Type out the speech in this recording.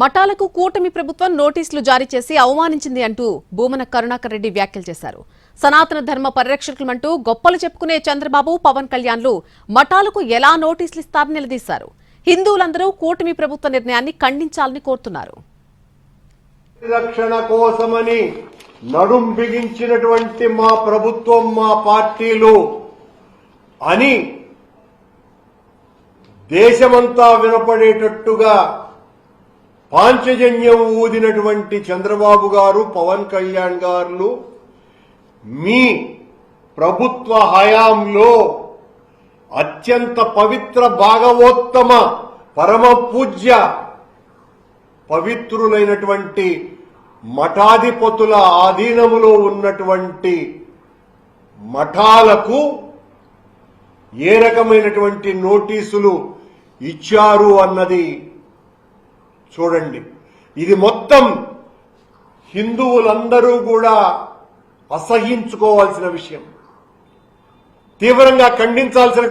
మఠాలకు కూటమి ప్రభుత్వం నోటీసులు జారీ చేసి అవమానించింది అంటూ భూమన కరుణాకర్ రెడ్డి వ్యాఖ్యలు చేశారు. సనాతన ధర్మ పరిరక్షకులంటూ గొప్పలు చెప్పుకునే చంద్రబాబు పవన్ కళ్యాణ్లు మఠాలకు ఎలా నోటీసులు ఇస్తారని నిలదీశారు. హిందువులందరూ కూటమి ప్రభుత్వ నిర్ణయాన్ని ఖండించాలని కోరుతున్నారు. రక్షణ కోసమని నడుం బిగించినటువంటి మా ప్రభుత్వం మా పార్టీలు అని దేశమంతా వినపడేటట్టుగా పాంచజన్యం ఊదినటువంటి చంద్రబాబు గారు పవన్ కళ్యాణ్ గారు మీ ప్రభుత్వ హయాంలో అత్యంత పవిత్ర భాగవోత్తమ పరమ పూజ్య పవిత్రులైనటువంటి మఠాధిపతుల ఆధీనములో ఉన్నటువంటి మఠాలకు ఏ రకమైనటువంటి నోటీసులు ఇచ్చారు అన్నది చూడండి. ఇది మొత్తం హిందువులందరూ కూడా అసహించుకోవాల్సిన విషయం. తీవ్రంగా ఖండించాల్సిన